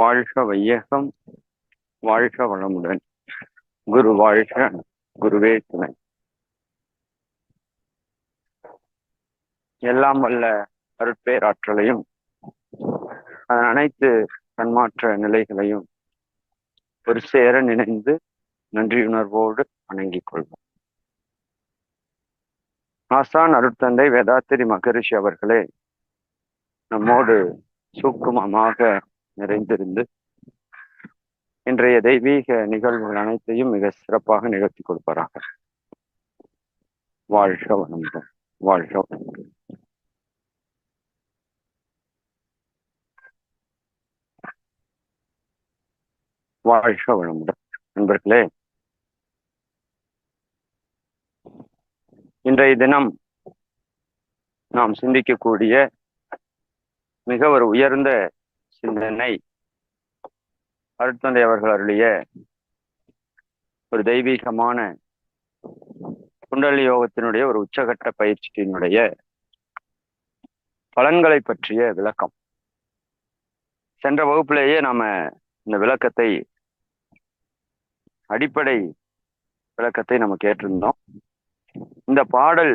வாழ்க வையகம் வாழ்க வளமுடன். குரு வாழ்க குருவே துணை. எல்லாம் வல்ல அருட்பேராற்றலையும் அதன் அனைத்து தன்மாற்ற நிலைகளையும் ஒரு சேர நினைந்து நன்றியுணர்வோடு வணங்கிக் கொள்வோம். ஆசான் அருட்தந்தை வேதாத்திரி மகரிஷி அவர்களே நம்மோடு சூக்குமமாக நிறைந்திருந்து இன்றைய தெய்வீக நிகழ்வுகள் அனைத்தையும் மிக சிறப்பாக நிகழ்த்தி கொடுப்பாராக. வாழ்க வணக்கம் வாழ்க வணக்கம் வாழ்க வளமுடன் நண்பர்களே. இன்றைய தினம் நாம் சிந்திக்கக்கூடிய மிக ஒரு உயர்ந்த சிந்தனை. அருட்தந்தை அவர்கள் அருளிய ஒரு தெய்வீகமான குண்டலி யோகத்தினுடைய ஒரு உச்சகட்ட பயிற்சியினுடைய பலன்களை பற்றிய விளக்கம். சென்ற வகுப்பிலேயே நாம இந்த விளக்கத்தை அடிப்படை விளக்கத்தை நம்ம கேட்டிருந்தோம். இந்த பாடல்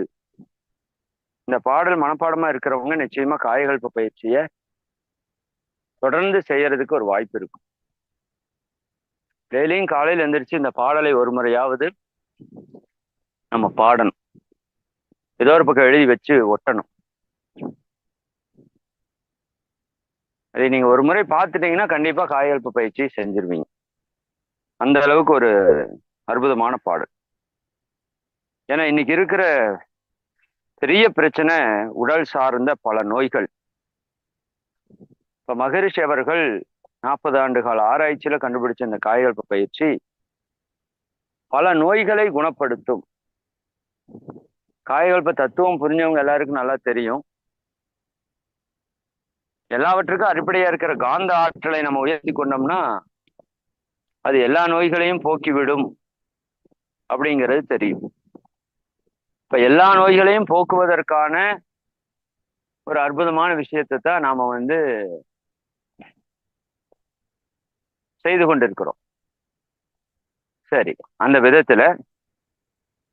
இந்த பாடல் மனப்பாடமா இருக்கிறவங்க நிச்சயமா காயகல்ப பயிற்சியை தொடர்ந்து செய்யறதுக்கு ஒரு வாய்ப்பு இருக்கும். டெய்லியும் காலையில் எந்திரிச்சு இந்த பாடலை ஒரு முறையாவது நம்ம பாடணும். ஏதோ ஒரு பக்கம் எழுதி வச்சு ஒட்டணும். அதை நீங்க ஒரு முறை பார்த்துட்டீங்கன்னா கண்டிப்பா காயகல்ப பயிற்சி செஞ்சிருவீங்க. அந்த அளவுக்கு ஒரு அற்புதமான பாடல். ஏன்னா இன்னைக்கு இருக்கிற பெரிய பிரச்சனை உடல் சார்ந்த பல நோய்கள். இப்ப மகரிஷி அவர்கள் நாற்பது ஆண்டு கால கண்டுபிடிச்ச இந்த காயகல்ப பயிற்சி பல நோய்களை குணப்படுத்தும். காயகல்ப தத்துவம் புரிஞ்சவங்க எல்லாருக்கும் நல்லா தெரியும். எல்லாவற்றுக்கும் அடிப்படையா இருக்கிற காந்த ஆற்றலை நம்ம உயர்த்தி கொண்டோம்னா அது எல்லா நோய்களையும் போக்கிவிடும் அப்படிங்கிறது தெரியும். இப்ப எல்லா நோய்களையும் போக்குவதற்கான ஒரு அற்புதமான விஷயத்தை தான் நாம வந்து செய்து கொண்டிருக்கிறோம். சரி அந்த விதத்துல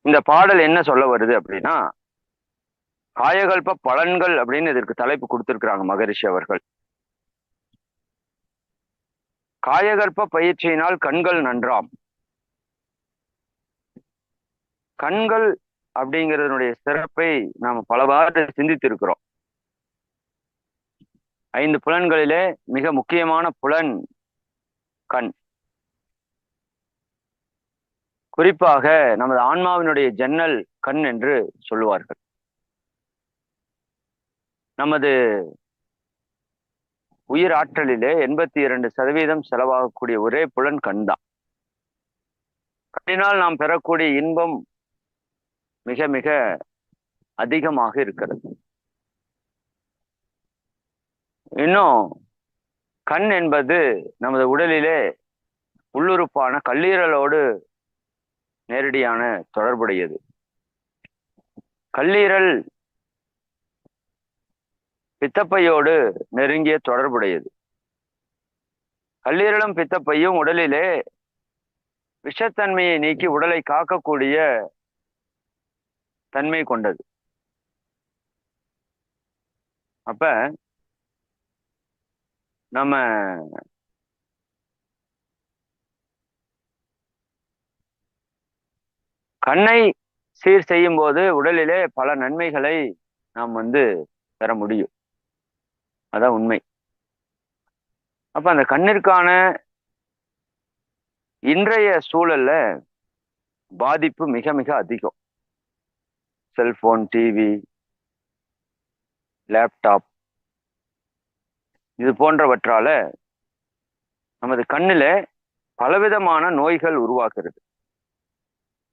இந்த பாடல் என்ன சொல்ல வருது அப்படின்னா காயகல்ப பலன்கள் அப்படின்னு இதற்கு தலைப்பு கொடுத்திருக்கிறாங்க மகரிஷி அவர்கள். காயகற்ப பயிற்சியினால் கண்கள் நன்றாம். கண்கள் அப்படிங்கிறதுனுடைய சிறப்பை நாம் பலவாறு சிந்தித்திருக்கிறோம். ஐந்து புலன்களிலே மிக முக்கியமான புலன் கண். குறிப்பாக நமது ஆன்மாவினுடைய ஜன்னல் கண் என்று சொல்லுவார்கள். நமது உயிர் ஆற்றலிலே எண்பத்தி இரண்டு சதவீதம் செலவாகக்கூடிய ஒரே புலன் கண் தான். கண்ணினால் நாம் பெறக்கூடிய இன்பம் மிக மிக அதிகமாக இருக்கிறது. இன்னும் கண் என்பது நமது உடலிலே உள்ளுறுப்பான கல்லீரலோடு நேரடியான தொடர்புடையது. கல்லீரல் பித்தப்பையோடு நெருங்கிய தொடர்புடையது. கல்லீரலும் பித்தப்பையும் உடலிலே விஷத்தன்மையை நீக்கி உடலை காக்கக்கூடிய தன்மை கொண்டது. அப்ப நம்ம கண்ணை சீர் செய்யும் போது உடலிலே பல நன்மைகளை நாம் வந்து பெற முடியும். அதான் உண்மை. அப்ப அந்த கண்ணிற்கான இன்றைய சூழல்ல பாதிப்பு மிக மிக அதிகம். செல்போன் டிவி லேப்டாப் இது போன்றவற்றால நமது கண்ணுல பலவிதமான நோய்கள் உருவாகிறது.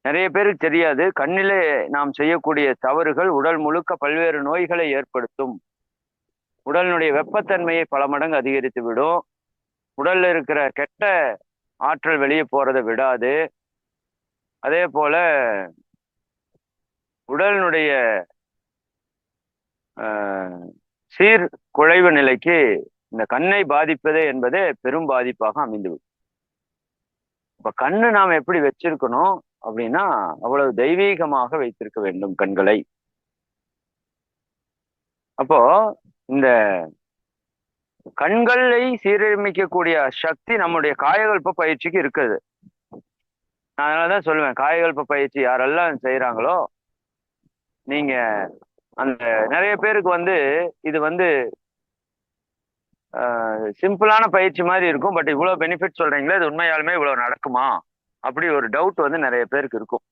நிறைய பேருக்கு தெரியாது கண்ணிலே நாம் செய்யக்கூடிய தவறுகள் உடல் முழுக்க பல்வேறு நோய்களை ஏற்படுத்தும். உடலினுடைய வெப்பத்தன்மையை பல மடங்கு அதிகரித்து விடும். உடல்ல இருக்கிற கெட்ட ஆற்றல் வெளியே போறதை விடாது. அதே போல உடலினுடைய சீர் குழைவு நிலைக்கு இந்த கண்ணை பாதிப்பது என்பதே பெரும் பாதிப்பாக அமைந்துவிடும். இப்ப கண்ணு நாம் எப்படி வச்சிருக்கணும் அப்படின்னா அவ்வளவு தெய்வீகமாக வைத்திருக்க வேண்டும் கண்களை. அப்போ இந்த கண்களை சீரமைக்கக்கூடிய சக்தி நம்முடைய காயகல்ப பயிற்சிக்கு இருக்குது. நான் அதனாலதான் சொல்லுவேன் காயகல்ப பயிற்சி யாரெல்லாம் செய்யறாங்களோ நீங்க அந்த நிறைய பேருக்கு வந்து இது வந்து சிம்பிளான பயிற்சி மாதிரி இருக்கும். பட் இவ்வளோ பெனிஃபிட் சொல்றீங்களே இது உண்மையாலுமே இவ்வளோ நடக்குமா? அப்படி ஒரு டவுட் வந்து நிறைய பேருக்கு இருக்கும்.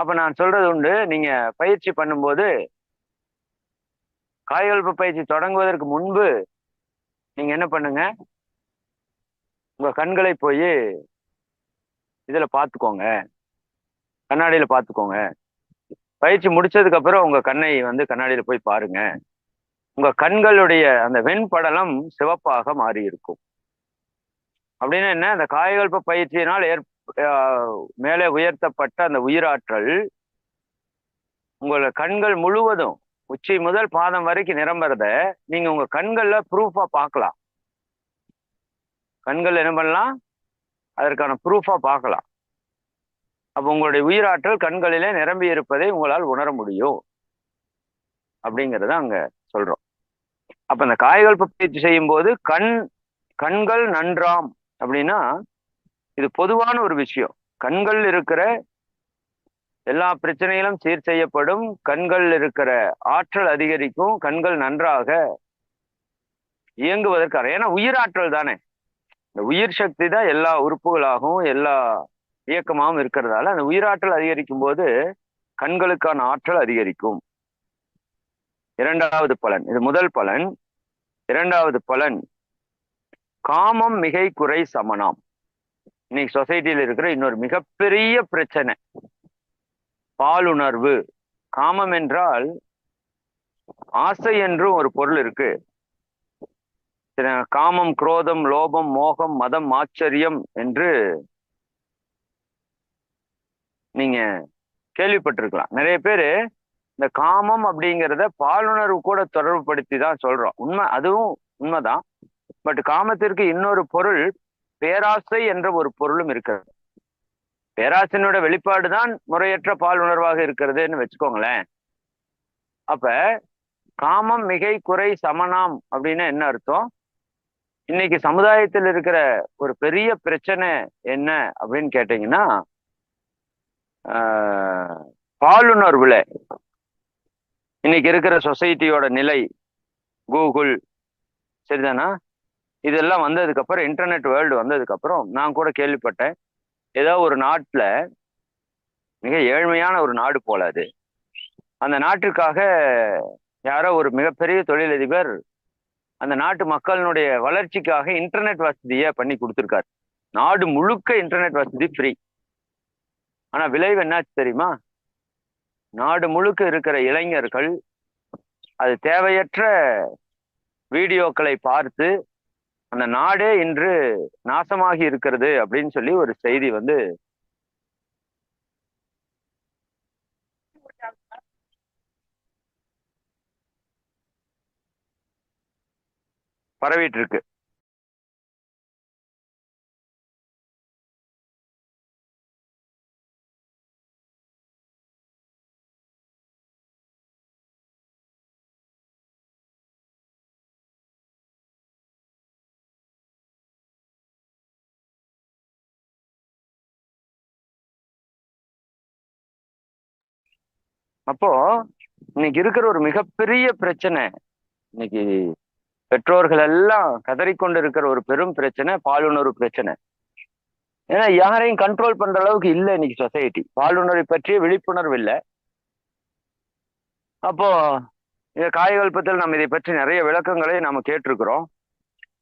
அப்ப நான் சொல்றது உண்டு. நீங்க பயிற்சி பண்ணும்போது காயகல்ப பயிற்சி தொடங்குவதற்கு முன்பு நீங்க என்ன பண்ணுங்க? உங்க கண்களை போய் இதுல பாத்துக்கோங்க கண்ணாடியில பாத்துக்கோங்க பயிற்சி முடிச்சதுக்கு அப்புறம் உங்க கண்ணை வந்து கண்ணாடியில போய் பாருங்க. உங்க கண்களுடைய அந்த வெண்படலம் சிவப்பாக மாறி இருக்கும் அப்படின்னு என்ன? அந்த காயகல்ப பயிற்சியினால் ஏற் மேலே உயர்த்தப்பட்ட அந்த உயிராற்றல் உங்களோட கண்கள் முழுவதும் உச்சி முதல் பாதம் வரைக்கும் நிரம்புறத நீங்க உங்க கண்கள்ல ப்ரூஃபா பார்க்கலாம். கண்கள் என்ன பண்ணலாம்? அதற்கான ப்ரூஃபா பார்க்கலாம். அப்போ உங்களுடைய உயிராற்றல் கண்களிலே நிரம்பி இருப்பதை உங்களால் உணர முடியும். அப்படிங்கிறத அங்க சொல்றோம். அப்ப இந்த காய்கள் பயிற்சி செய்யும் போது கண் கண்கள் நன்றாம் அப்படின்னா இது பொதுவான ஒரு விஷயம். கண்கள் இருக்கிற எல்லா பிரச்சனைகளும் சீர் செய்யப்படும். கண்கள் இருக்கிற ஆற்றல் அதிகரிக்கும். கண்கள் நன்றாக இயங்குவதற்காக ஏன்னா உயிராற்றல் தானே. இந்த உயிர் சக்தி தான் எல்லா உறுப்புகளாகவும் எல்லா இயக்கமாகவும் இருக்கிறதால அந்த உயிராற்றல் அதிகரிக்கும் போது கண்களுக்கான ஆற்றல் அதிகரிக்கும். இரண்டாவது பலன். இது முதல் பலன். இரண்டாவது பலன். காமம் மிகை குறை சமனாம் இன்னைக்கு சொசைட்டியில் இருக்கிற இன்னொரு மிகப்பெரிய பிரச்சனை. பாலுணர்வு. காமம் என்றால் ஆசை என்றும் ஒரு பொருள் இருக்கு. காமம் குரோதம் லோபம் மோகம் மதம் ஆச்சரியம் என்று நீங்க கேள்விப்பட்டிருக்கலாம். நிறைய பேரு இந்த காமம் அப்படிங்கிறத பாலுணர்வு கூட தொடர்பு படுத்தி தான் சொல்றோம். உண்மை அதுவும் உண்மைதான். பட் காமத்திற்கு இன்னொரு பொருள் பேராசை என்ற ஒரு பொருளும் இருக்கிறது. பேராசையினோட வெளிப்பாடு தான் முறையற்ற பால் உணர்வாக இருக்கிறதுன்னு வச்சுக்கோங்களேன். அப்ப காமம் மிகை குறை சமனாம் அப்படின்னா என்ன அர்த்தம்? இன்னைக்கு சமுதாயத்தில் இருக்கிற ஒரு பெரிய பிரச்சனை என்ன அப்படின்னு கேட்டீங்கன்னா பாலுணர்வுல இன்னைக்கு இருக்கிற சொசைட்டியோட நிலை கூகுள் சரிதானா? இதெல்லாம் வந்ததுக்கு அப்புறம் இன்டர்நெட் வேர்ல்டு வந்ததுக்கு அப்புறம் நான் கூட கேள்விப்பட்டேன். ஏதோ ஒரு நாட்டில் மிக ஏழ்மையான ஒரு நாடு போல அது. அந்த நாட்டிற்காக யாரோ ஒரு மிகப்பெரிய தொழிலதிபர் அந்த நாட்டு மக்களினுடைய வளர்ச்சிக்காக இன்டர்நெட் வசதியை பண்ணி கொடுத்துருக்காரு. நாடு முழுக்க இன்டர்நெட் வசதி ஃப்ரீ ஆனால் விளைவு என்னாச்சு தெரியுமா? நாடு முழுக்க இருக்கிற இளைஞர்கள் அது தேவையற்ற வீடியோக்களை பார்த்து அந்த நாடே இன்று நாசமாகி இருக்கிறது அப்படின்னு சொல்லி ஒரு செய்தி வந்து பரவிட்டு இருக்கு. அப்போ இன்னைக்கு இருக்கிற ஒரு மிகப்பெரிய பிரச்சனை இன்னைக்கு பெற்றோர்கள் எல்லாம் கதறிக்கொண்டு இருக்கிற ஒரு பெரும் பிரச்சனை பாலுணர்வு பிரச்சனை. ஏன்னா யாரையும் கண்ட்ரோல் பண்ற அளவுக்கு இல்லை இன்னைக்கு சொசைட்டி பாலுணர்வை பற்றிய விழிப்புணர்வு இல்லை. அப்போ இந்த காயகல்பத்தில் நம்ம இதை பற்றி நிறைய விளக்கங்களை நம்ம கேட்டிருக்கிறோம்.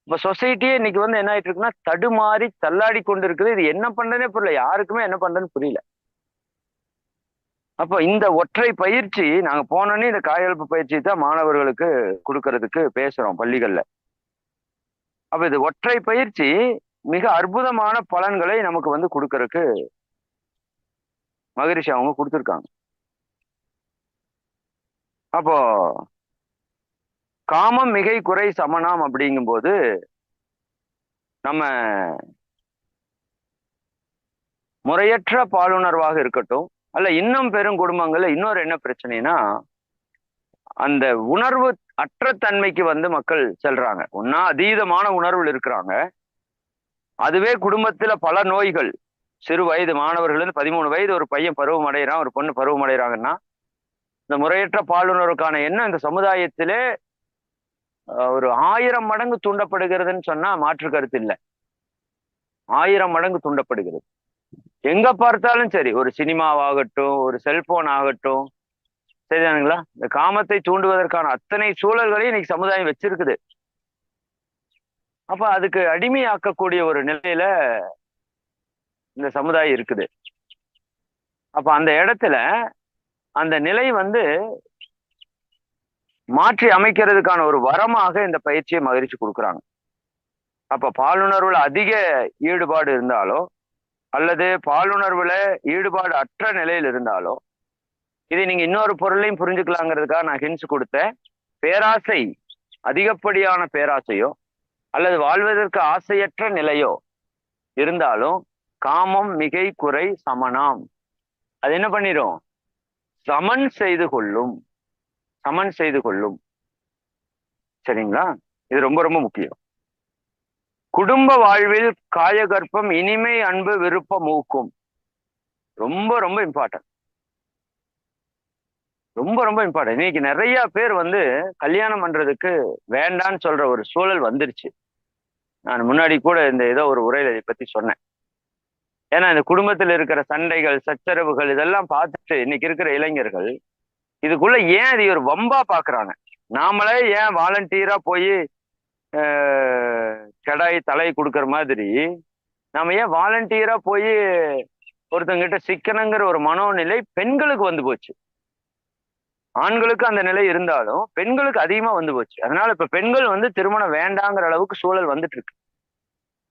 இப்போ சொசைட்டியே இன்னைக்கு வந்து என்ன ஆயிட்டு இருக்குன்னா தடுமாறி தள்ளாடி கொண்டு இருக்குது இது என்ன பண்றேன்னே புரியல. யாருக்குமே என்ன பண்றேன்னு புரியல. அப்போ இந்த ஒற்றை பயிற்சி நாங்க போனோன்னே இந்த காயல்பு பயிற்சி தான் மாணவர்களுக்கு கொடுக்கறதுக்கு பேசுறோம் பள்ளிகள்ல. அப்ப இது ஒற்றை பயிற்சி மிக அற்புதமான பலன்களை நமக்கு வந்து கொடுக்கறதுக்கு மகரிஷி அவங்க கொடுத்துருக்காங்க. அப்போ காமம் மிகை குறை சமனாம் அப்படிங்கும்போது நம்ம முறையற்ற பாலுணர்வாக இருக்கட்டும் அல்ல இன்னும் பெரும் குடும்பங்கள்ல இன்னொரு என்ன பிரச்சனைனா அந்த உணர்வு அற்ற தன்மைக்கு வந்து மக்கள் செல்றாங்க. ஒன்னா அதீதமான உணர்வில் இருக்கிறாங்க. அதுவே குடும்பத்துல பல நோய்கள். சிறு வயது மாணவர்கள் இருந்து பதிமூணு வயது ஒரு பையன் பருவம் அடைகிறான் ஒரு பொண்ணு பருவம் அடைகிறாங்கன்னா இந்த முறையற்ற பாலுணர்வுக்கான எண்ணம் இந்த சமுதாயத்திலே ஒரு ஆயிரம் மடங்கு தூண்டப்படுகிறதுன்னு சொன்னா மாற்று கருத்து இல்லை. ஆயிரம் மடங்கு தூண்டப்படுகிறது. எங்க பார்த்தாலும் சரி ஒரு சினிமாவாகட்டும் ஒரு செல்போன் ஆகட்டும் சரிதானுங்களா? இந்த காமத்தை தூண்டுவதற்கான அத்தனை சூழல்களையும் இன்னைக்கு சமுதாயம் வச்சிருக்குது. அப்ப அதுக்கு அடிமையாக்கக்கூடிய ஒரு நிலையில இந்த சமுதாயம் இருக்குது. அப்ப அந்த இடத்துல அந்த நிலை வந்து மாற்றி அமைக்கிறதுக்கான ஒரு வரமாக இந்த பயிற்சியை மகிழ்ச்சி கொடுக்குறாங்க. அப்ப பாலுணர்வுல அதிக ஈடுபாடு இருந்தாலும் அல்லது பாலுணர்வுல ஈடுபாடு அற்ற நிலையில் இருந்தாலோ இதை நீங்க இன்னொரு பொருளையும் புரிஞ்சுக்கலாங்கிறதுக்காக நான் ஹின்ஸ் கொடுத்தேன். பேராசை அதிகப்படியான பேராசையோ அல்லது வாழ்வதற்கு ஆசையற்ற நிலையோ இருந்தாலும் காமம் மிகை குறை சமனாம். அது என்ன பண்ணிடும் சமன் செய்து கொள்ளும். சமன் செய்து கொள்ளும். சரிங்களா? இது ரொம்ப ரொம்ப முக்கியம். குடும்ப வாழ்வில் காயகற்பம் இனிமை அன்பு விருப்பம் ஊக்கும். ரொம்ப ரொம்ப இம்பார்ட்டன்ட் ரொம்ப ரொம்ப இம்பார்ட்டன்ட் இன்னைக்கு நிறைய பேர் வந்து கல்யாணம் பண்றதுக்கு வேண்டான்னு சொல்ற ஒரு சூழல் வந்துருச்சு. நான் முன்னாடி கூட இந்த ஏதோ ஒரு உரையில இதை பத்தி சொன்னேன். ஏன்னா இந்த குடும்பத்தில் இருக்கிற சண்டைகள் சச்சரவுகள் இதெல்லாம் பார்த்துட்டு இன்னைக்கு இருக்கிற இளைஞர்கள் இதுக்குள்ள ஏன் இது ஒரு வம்பா பாக்குறாங்க நாமளே ஏன் வாலண்டியரா போய் கடாய் தலை கொடுக்கற மாதிரி நம்ம ஏன் வாலண்டியரா போய் ஒருத்தங்கிட்ட சிக்கனங்கிற ஒரு மனோநிலை பெண்களுக்கு வந்து போச்சு. ஆண்களுக்கு அந்த நிலை இருந்தாலும் பெண்களுக்கு அதிகமா வந்து போச்சு. அதனால இப்ப பெண்கள் வந்து திருமணம் வேண்டாங்கிற அளவுக்கு சூழல் வந்துட்டு இருக்கு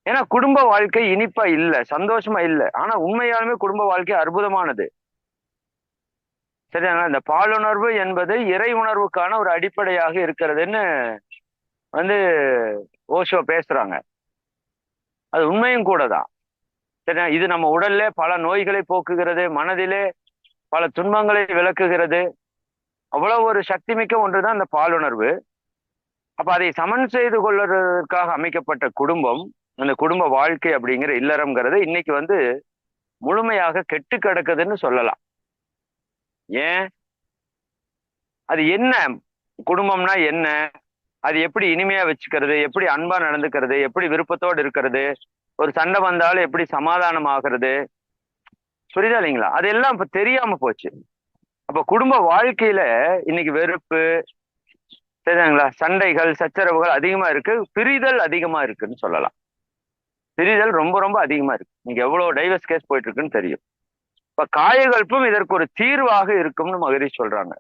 ஏன்னா குடும்ப வாழ்க்கை இனிப்பா இல்ல சந்தோஷமா இல்ல. ஆனா உண்மையாலுமே குடும்ப வாழ்க்கை அற்புதமானது. சரியா இந்த பாலுணர்வு என்பது இறை உணர்வுக்கான ஒரு அடிப்படையாக இருக்கிறதுன்னு வந்து ஓஷோ பேசுறாங்க. அது உண்மையும் கூட தான் சரியா? இது நம்ம உடல்ல பல நோய்களை போக்குகிறது மனதிலே பல துன்பங்களை விளக்குகிறது. அவ்வளவு ஒரு சக்தி மிக்க ஒன்றுதான் அந்த பாலுணர்வு. அப்ப அதை சமன் செய்து கொள்வதற்காக அமைக்கப்பட்ட குடும்பம் அந்த குடும்ப வாழ்க்கை அப்படிங்கிற இல்லறம்ங்கிறது இன்னைக்கு வந்து முழுமையாக கெட்டு கிடக்குதுன்னு சொல்லலாம். ஏன்? அது என்ன? குடும்பம்னா என்ன? அது எப்படி இனிமையா வச்சுக்கிறது எப்படி அன்பா நடந்துக்கிறது எப்படி விருப்பத்தோடு இருக்கிறது ஒரு சண்டை வந்தாலும் எப்படி சமாதானம் ஆகிறது புரியுதா இல்லைங்களா? அதெல்லாம் இப்ப தெரியாம போச்சு. அப்ப குடும்ப வாழ்க்கையில இன்னைக்கு வெறுப்பு சரிங்களா? சண்டைகள் சச்சரவுகள் அதிகமா இருக்கு. பிரிதல் அதிகமா இருக்குன்னு சொல்லலாம். பிரிதல் ரொம்ப ரொம்ப அதிகமா இருக்கு. நீங்க எவ்வளவு டைவர்ஸ் கேஸ் போயிட்டு இருக்குன்னு தெரியும். இப்ப காயகல்பம் இதற்கு ஒரு தீர்வாக இருக்கும்னு மகரிஷ் சொல்றாங்க.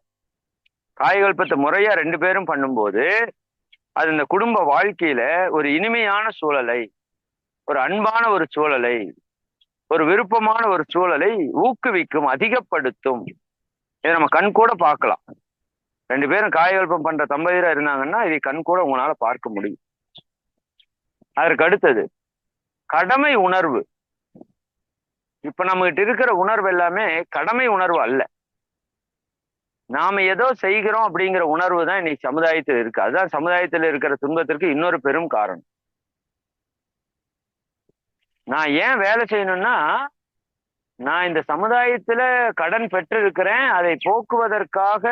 காயகல்பத்தை முறையா ரெண்டு பேரும் பண்ணும்போது அது இந்த குடும்ப வாழ்க்கையில ஒரு இனிமையான சூழலை ஒரு அன்பான ஒரு சூழலை ஒரு விருப்பமான ஒரு சூழலை ஊக்குவிக்கும் அதிகப்படுத்தும். இதை நம்ம கண் கூட பார்க்கலாம். ரெண்டு பேரும் காயகல்பம் பண்ற தம்பதியரா இருந்தாங்கன்னா இதை கண் கூட உங்களால பார்க்க முடியும். அதற்கு அடுத்தது கடமை உணர்வு. இப்ப நம்மகிட்ட இருக்கிற உணர்வு எல்லாமே கடமை உணர்வு அல்ல. நாம ஏதோ செய்கிறோம் அப்படிங்கிற உணர்வு தான் இன்னைக்கு சமுதாயத்தில் இருக்கு. அதுதான் சமுதாயத்தில் இருக்கிற துன்பத்திற்கு இன்னொரு பெரும் காரணம். நான் ஏன் வேலை செய்யணும்னா நான் இந்த சமுதாயத்துல கடன் பெற்றிருக்கிறேன் அதை போக்குவதற்காக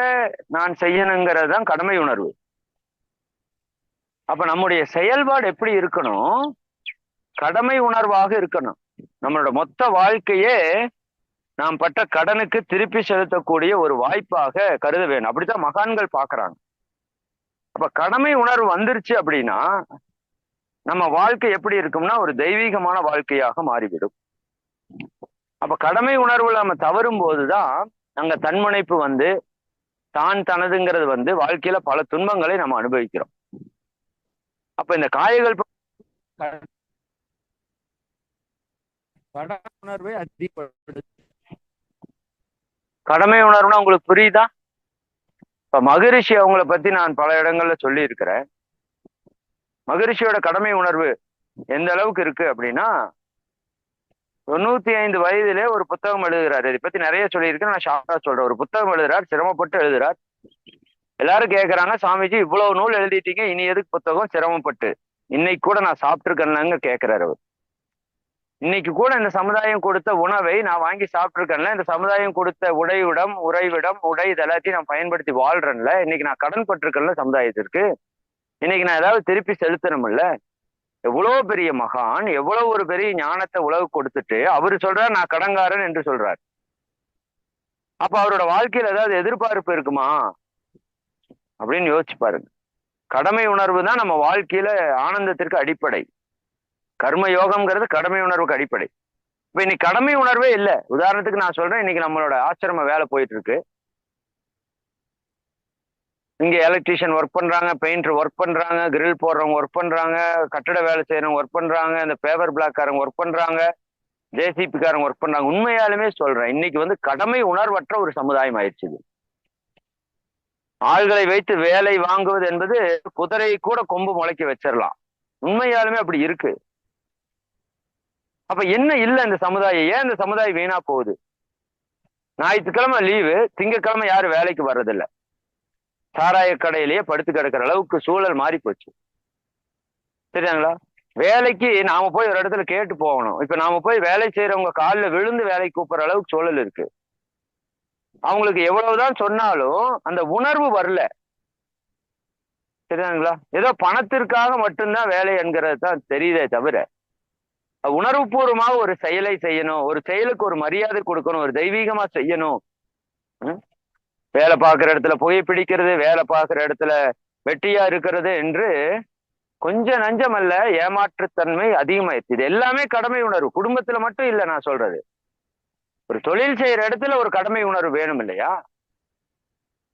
நான் செய்யணுங்கிறது தான் கடமை உணர்வு. அப்ப நம்முடைய செயல்பாடு எப்படி இருக்கணும்? கடமை உணர்வாக இருக்கணும். நம்மளோட மொத்த வாழ்க்கையே நாம் பட்ட கடனுக்கு திருப்பி செலுத்தக்கூடிய ஒரு வாய்ப்பாக கருத வேணும். அப்படித்தான் மகான்கள் பாக்குறாங்க அப்ப கடமை உணர்வு வந்துருச்சு அப்படின்னா நம்ம வாழ்க்கை எப்படி இருக்கும்னா ஒரு தெய்வீகமான வாழ்க்கையாக மாறிவிடும். அப்ப கடமை உணர்வு நம்ம தவறும் போதுதான் அங்க தன்முனைப்பு வந்து தான் தனதுங்கிறது வந்து வாழ்க்கையில பல துன்பங்களை நம்ம அனுபவிக்கிறோம். அப்ப இந்த காயங்கள் கட உணர்வை அதிகப்படுத்த கடமை உணர்வுனா உங்களுக்கு புரியுதா? இப்ப மகரிஷி அவங்கள பத்தி நான் பல இடங்கள்ல சொல்லி இருக்கிறேன் மகரிஷியோட கடமை உணர்வு எந்த அளவுக்கு இருக்கு அப்படின்னா தொண்ணூத்தி ஐந்து வயதிலே ஒரு புத்தகம் எழுதுகிறார் இதை பத்தி நிறைய சொல்லியிருக்கேன். நான் ஷார்ட்டா சொல்றேன். ஒரு புத்தகம் எழுதுறார் சிரமப்பட்டு எழுதுறார். எல்லாரும் கேட்கறாங்க சாமிஜி இவ்வளவு நூல் எழுதிட்டீங்க இனி எதுக்கு புத்தகம்? சிரமப்பட்டு. இன்னைக்கு கூட நான் சாப்பிட்டுருக்கேன்லங்க கேட்கிறாரு அவர். இன்னைக்கு கூட இந்த சமுதாயம் கொடுத்த உணவை நான் வாங்கி சாப்பிட்டுருக்கேன்ல இந்த சமுதாயம் கொடுத்த உடைவிடம் உறைவிடம் உடை இது எல்லாத்தையும் நான் பயன்படுத்தி வாழ்றேன்ல இன்னைக்கு நான் கடன் பட்டிருக்கேன்ல சமுதாயத்திற்கு. இன்னைக்கு நான் ஏதாவது திருப்பி செலுத்தணும்ல எவ்வளவு பெரிய மகான் எவ்வளவு ஒரு பெரிய ஞானத்தை உலகு கொடுத்துட்டு அவரு சொல்றார் நான் கடங்காரன் என்று சொல்றார். அப்ப அவரோட வாழ்க்கையில ஏதாவது எதிர்பார்ப்பு இருக்குமா? அப்படின்னு யோசிச்சு பாருங்க. கடமை உணர்வு தான் நம்ம வாழ்க்கையில ஆனந்தத்திற்கு அடிப்படை. கர்ம யோகம்ங்கிறது கடமை உணர்வுக்கு அடிப்படை. இப்ப இன்னைக்கு கடமை உணர்வே இல்லை. உதாரணத்துக்கு நான் சொல்றேன் இன்னைக்கு நம்மளோட ஆசிரம வேலை போயிட்டு இருக்கு இங்க எலக்ட்ரீஷியன் ஒர்க் பண்றாங்க பெயிண்டர் ஒர்க் பண்றாங்க கிரில் போடுறவங்க ஒர்க் பண்றாங்க கட்டட வேலை செய்யறவங்க ஒர்க் பண்றாங்க இந்த பேப்பர் பிளாக்காரங்க ஒர்க் பண்றாங்க ஜேசிபிக்காரங்க ஒர்க் பண்றாங்க. உண்மையாலுமே சொல்றேன் இன்னைக்கு வந்து கடமை உணர்வற்ற ஒரு சமுதாயம் ஆயிடுச்சு ஆள்களை வைத்து வேலை வாங்குவது என்பது குதிரை கூட கொம்பு முளைக்க வச்சிடலாம் உண்மையாலுமே அப்படி இருக்கு. அப்ப என்ன இல்லை இந்த சமுதாயம்? ஏன் இந்த சமுதாயம் வீணா போகுது? ஞாயிற்றுக்கிழமை லீவு திங்கக்கிழமை யாரும் வேலைக்கு வர்றதில்ல. சாராய கடையிலேயே படுத்து கிடக்கிற அளவுக்கு சூழல் மாறி போச்சு சரியாங்களா வேலைக்கு நாம போய் ஒரு இடத்துல கேட்டு போகணும். இப்ப நாம போய் வேலை செய்யறவங்க காலில் விழுந்து வேலைக்கு கூப்பிடுற அளவுக்கு சூழல் இருக்கு. அவங்களுக்கு எவ்வளவுதான் சொன்னாலும் அந்த உணர்வு வரல. சரிங்களா? ஏதோ பணத்திற்காக மட்டும்தான் வேலை என்கிறது தான் தெரியுதே தவிர உணர்வுபூர்வமாக ஒரு செயலை செய்யணும் ஒரு செயலுக்கு ஒரு மரியாதை கொடுக்கணும் ஒரு தெய்வீகமா செய்யணும். ம்? வேலை பார்க்குற இடத்துல புகை பிடிக்கிறது வேலை பார்க்குற இடத்துல வெட்டியா இருக்கிறது என்று கொஞ்சம் நஞ்சம் அல்ல ஏமாற்றுத்தன்மை அதிகமாயிருச்சு இது எல்லாமே கடமை உணர்வு. குடும்பத்துல மட்டும் இல்லை நான் சொல்றது. ஒரு தொழில் செய்யற இடத்துல ஒரு கடமை உணர்வு வேணும் இல்லையா?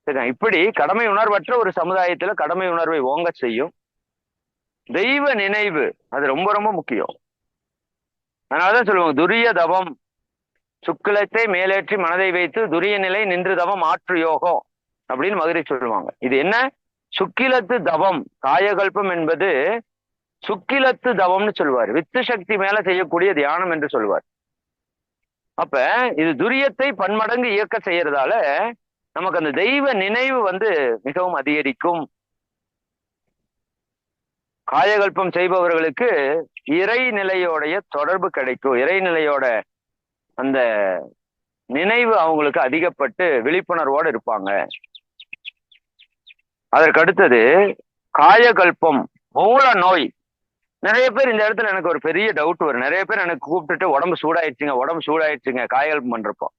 சரிதான் இப்படி கடமை உணர்வற்ற ஒரு சமுதாயத்துல கடமை உணர்வை ஓங்க செய்யும். தெய்வ நினைவு அது ரொம்ப ரொம்ப முக்கியம். அதனாலதான் சொல்லுவாங்க துரிய தவம். சுக்கிலத்தை மேலேற்றி மனதை வைத்து துரிய நிலை நின்று தவம் ஆற்று யோகம் அப்படின்னு மதுரை சொல்லுவாங்க. இது என்ன? சுக்கிலத்து தவம் காயகல்பம் என்பது சுக்கிலத்து தவம்னு சொல்லுவார். வித்து சக்தி மேல செய்யக்கூடிய தியானம் என்று சொல்லுவார். அப்ப இது துரியத்தை பன்மடங்கு இயக்க செய்யறதால நமக்கு அந்த தெய்வ நினைவு வந்து மிகவும் அதிகரிக்கும். காயகல்பம் செய்பவர்களுக்கு இறைநிலையோடைய தொடர்பு கிடைக்கும். இறைநிலையோட அந்த நினைவு அவங்களுக்கு அதிகப்பட்டு விழிப்புணர்வோடு இருப்பாங்க. அதற்கடுத்தது காயகல்பம் மூல நோய். நிறைய பேர் இந்த இடத்துல எனக்கு ஒரு பெரிய டவுட் வரும். நிறைய பேர் எனக்கு கூப்பிட்டுட்டு உடம்பு சூடாயிடுச்சுங்க உடம்பு சூடாயிடுச்சுங்க காயகல்பம் பண்றப்போ.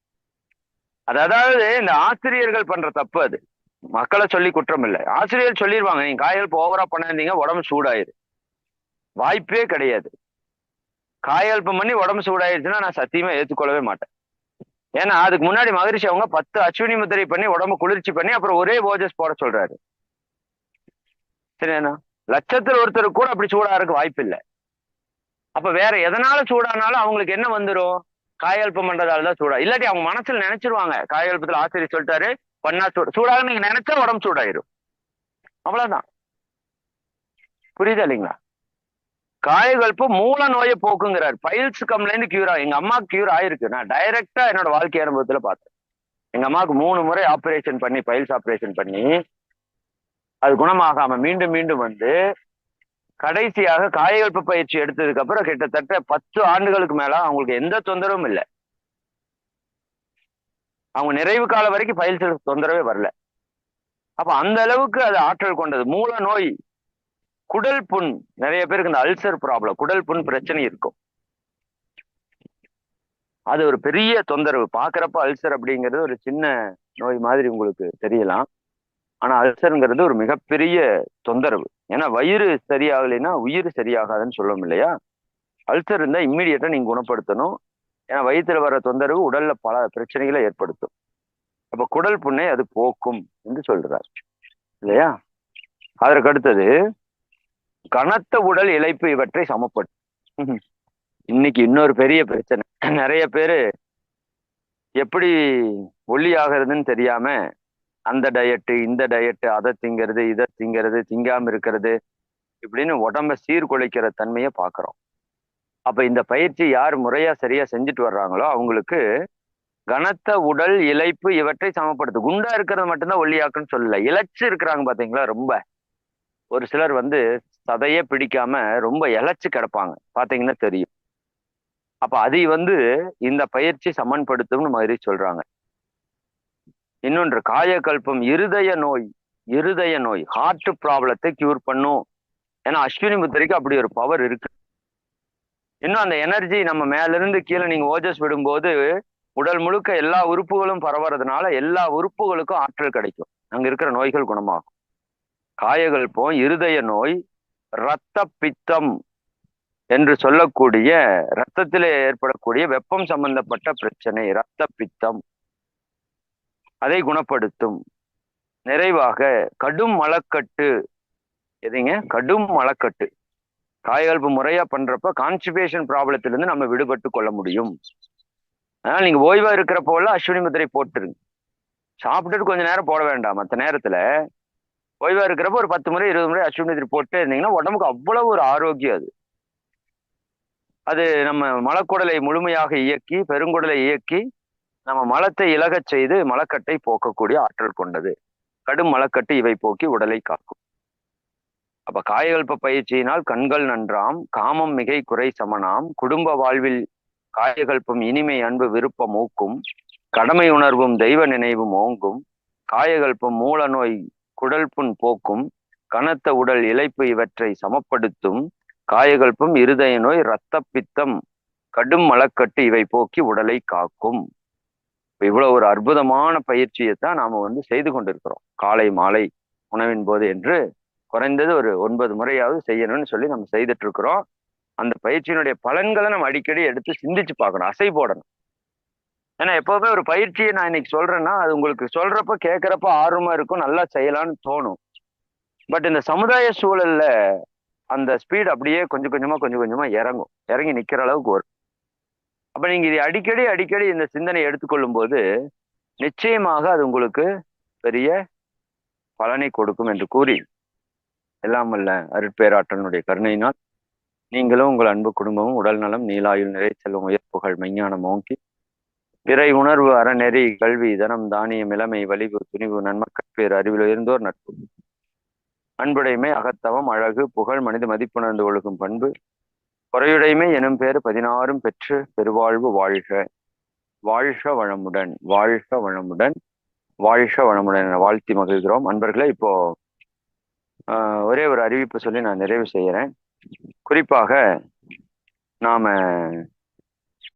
அது அதாவது இந்த ஆசிரியர்கள் பண்ற தப்பு அது. மக்களை சொல்லி குற்றம் இல்லை. ஆசிரியர் சொல்லிடுவாங்க நீங்க காயகல்பம் ஓவரா பண்ணிருந்தீங்க உடம்பு சூடாயிரு. வாய்ப்பே கிடையாது. காயல்பம் பண்ணி உடம்பு சூடாயிருச்சுன்னா நான் சத்தியமா ஏத்துக்கொள்ளவே மாட்டேன். ஏன்னா அதுக்கு முன்னாடி மகரிஷி அவங்க பத்து அஸ்வினி முத்திரை பண்ணி உடம்பு குளிர்ச்சி பண்ணி அப்புறம் ஒரே ஓஜஸ் போட சொல்றாரு. சரியாண்ணா லட்சத்துல ஒருத்தர் கூட அப்படி சூடா இருக்க வாய்ப்பு இல்லை. அப்ப வேற எதனால சூடானாலும் அவங்களுக்கு என்ன வந்துரும்? காயல்பம் பண்றதால தான் சூடா. இல்லாட்டி அவங்க மனசுல நினைச்சிருவாங்க. காயல்பத்துல ஆசிரியர் சொல்லிட்டாரு பண்ணா சூடு சூடாக நீங்க நினைச்சா உடம்பு சூடாயிரும். அவ்வளவுதான். புரியுதா இல்லைங்களா? காயகல்ப்பு மூல நோயை போக்குங்கிறார். பைல்ஸ் கம்ப்ளைண்ட் கியூர் ஆகும் எங்க அம்மாவுக்கு கியூர் ஆயிருக்கு. நான் டைரக்டா என்னோட வாழ்க்கை அனுபவத்துல பார்த்தேன். எங்க அம்மாவுக்கு மூணு முறை ஆப்ரேஷன் பண்ணி பைல்ஸ் ஆப்ரேஷன் பண்ணி அது குணமாகாம மீண்டும் மீண்டும் வந்து கடைசியாக காயகல்ப்பு பயிற்சி எடுத்ததுக்கு அப்புறம் கிட்டத்தட்ட பத்து ஆண்டுகளுக்கு மேல அவங்களுக்கு எந்த தொந்தரவும் இல்லை. அவங்க நிறைவு காலம் வரைக்கும் பயில்ஸ் தொந்தரவே வரல. அப்போ அந்த அளவுக்கு அது ஆற்றல் கொண்டது. மூல நோய் குடல் புண் நிறைய பேருக்கு இந்த அல்சர் ப்ராப்ளம் குடல் புண் பிரச்சனை இருக்கும். அது ஒரு பெரிய தொந்தரவு. பார்க்குறப்ப அல்சர் அப்படிங்கிறது ஒரு சின்ன நோய் மாதிரி உங்களுக்கு தெரியலாம். ஆனா அல்சருங்கிறது ஒரு மிகப்பெரிய தொந்தரவு. ஏன்னா வயிறு சரியாகலைன்னா உயிர் சரியாகாதுன்னு சொல்லணும் இல்லையா? அல்சர் இருந்தா இம்மிடியட்டா நீங்க குணப்படுத்தணும். ஏன்னா வயிற்றுல வர தொந்தரவு உடல்ல பல பிரச்சனைகளை ஏற்படுத்தும். அப்ப குடல் புண்ணை அது போக்கும் என்று சொல்றார். இல்லையா? அதற்கு அடுத்தது கனத்த உடல் இழைப்பு இவற்றை சமப்படும் இன்னைக்கு இன்னொரு பெரிய பிரச்சனை. நிறைய பேரு எப்படி ஒல்லி ஆகிறதுன்னு தெரியாம அந்த டயட்டு இந்த டயட்டு அதை திங்கிறது இதை திங்கிறது திங்காம இருக்கிறது இப்படின்னு உடம்ப சீர்குலைக்கிற தன்மையை பார்க்குறோம். அப்ப இந்த பயிற்சி யார் முறையா சரியா செஞ்சுட்டு வர்றாங்களோ அவங்களுக்கு கனத்த உடல் இழைப்பு இவற்றை சமப்படுத்து. குண்டா இருக்கிறது மட்டும்தான் ஒல்லியாக்குன்னு சொல்லல. இழைச்சு இருக்கிறாங்க பாத்தீங்களா ரொம்ப. ஒரு சிலர் வந்து சதையே பிடிக்காம ரொம்ப இழைச்சு கிடப்பாங்க. பாத்தீங்கன்னா தெரியும். அப்ப அதை வந்து இந்த பயிற்சி சமன்படுத்தும்னு மாதிரி சொல்றாங்க. இன்னொன்று காயக்கல்பம் இருதய நோய் இருதய நோய் ஹார்ட் ப்ராப்ளத்தை கியூர் பண்ணும். ஏன்னா அஸ்வினி முத்திரைக்கு அப்படி ஒரு பவர் இருக்கு. இன்னும் அந்த எனர்ஜி நம்ம மேலிருந்து கீழே நீங்க ஓஜஸ் விடும்போது உடல் முழுக்க எல்லா உறுப்புகளும் பரவுறதுனால எல்லா உறுப்புகளுக்கும் ஆற்றல் கிடைக்கும். அங்க இருக்கிற நோய்கள் குணமாகும். காயகல்பம் இருதய நோய் இரத்த பித்தம் என்று சொல்லக்கூடிய இரத்தத்திலே ஏற்படக்கூடிய வெப்பம் சம்பந்தப்பட்ட பிரச்சனை இரத்த பித்தம் அதை குணப்படுத்தும். நிறைவாக கடும் மலக்கட்டு. எதுங்க? கடும் மலக்கட்டு. காயகல்பு முறையா பண்றப்ப கான்ஸ்டிபேஷன் ப்ராப்ளத்திலிருந்து நம்ம விடுபட்டு கொள்ள முடியும். அதனால நீங்க ஓய்வா இருக்கிறப்போல அஸ்வினி முதிரை போட்டுருங்க. சாப்பிட்டுட்டு கொஞ்ச நேரம் போட வேண்டாம். மற்ற நேரத்துல ஓய்வா இருக்கிறப்ப ஒரு பத்து முறை இருபது முறை அஸ்வினி முதிரை போட்டு இருந்தீங்கன்னா உடம்புக்கு அவ்வளவு ஒரு ஆரோக்கியம் அது. அது நம்ம மலக்குடலை முழுமையாக இயக்கி பெருங்குடலை இயக்கி நம்ம மலத்தை இலகச் செய்து மலக்கட்டை போக்கக்கூடிய ஆற்றல் கொண்டது. கடும் மலக்கட்டு இவை போக்கி உடலை காக்கும். அப்ப காயகல்ப பயிற்சியினால் கண்கள் நன்றாம் காமம் மிகை குறை சமனாம் குடும்ப வாழ்வில் காயகல்பம் இனிமை அன்பு விருப்பம் ஊக்கும் கடமை உணர்வும் தெய்வ நினைவும் ஓங்கும் காயகல்பம் மூல நோய் குடல் புண் போக்கும் கனத்த உடல் இழைப்பு இவற்றை சமப்படுத்தும் காயகல்பம் இருதய நோய் இரத்த பித்தம் கடும் மலக்கட்டு இவை போக்கி உடலை காக்கும். இவ்வளவு ஒரு அற்புதமான பயிற்சியை தான் நாம வந்து செய்து கொண்டிருக்கிறோம். காலை மாலை உணவின் போது என்று குறைந்தது ஒரு ஒன்பது முறையாவது செய்யணும்னு சொல்லி நம்ம செய்துட்டு இருக்கிறோம் அந்த பயிற்சியினுடைய பலன்களை நம்ம அடிக்கடி எடுத்து சிந்திச்சு பார்க்கணும் அசை போடணும். ஏன்னா எப்பவுமே ஒரு பயிற்சியை நான் இன்னைக்கு சொல்றேன்னா அது உங்களுக்கு சொல்றப்ப கேட்கறப்ப ஆர்வமா இருக்கும் நல்லா செய்யலாம்னு தோணும். பட் இந்த சமுதாய சூழல்ல அந்த ஸ்பீட் அப்படியே கொஞ்சம் கொஞ்சமா கொஞ்சம் கொஞ்சமா இறங்கும். இறங்கி நிக்கிற அளவுக்கு வரும். அப்ப நீங்க இதை அடிக்கடி அடிக்கடி இந்த சிந்தனை எடுத்துக்கொள்ளும் போது நிச்சயமாக அது உங்களுக்கு பெரிய பலனை கொடுக்கும் என்று கூறி எல்லாம் அல்ல அருட்பேராற்றனுடைய கருணையினால் நீங்களும் உங்கள் அன்பு குடும்பமும் உடல் நலம் நீலாயுள் நிறை செல்வம் உயர்ப்புகள் மெஞ்ஞானம் ஓங்கி பிறை உணர்வு அறநெறி கல்வி தனம் தானியம் இளமை வலிவு துணிவு நன்மக்கட்பேர் அறிவில் உயர்ந்தோர் நட்பு. அன்புடைமை அகத்தவம் அழகு புகழ் மனித மதிப்புணர்ந்து ஒழுகும் பண்பு. குறையுடைமை எனும் பேர் பதினாறும் பெற்று பெருவாழ்வு வாழ்க. வாழ்க வளமுடன் வாழ்க வளமுடன் வாழ்க வளமுடன் என வாழ்த்தி மகிழ்கிறோம். அன்பர்களே இப்போ ஒரே ஒரு அறிவிப்பு சொல்லி நான் நிறைவு செய்கிறேன். குறிப்பாக நாம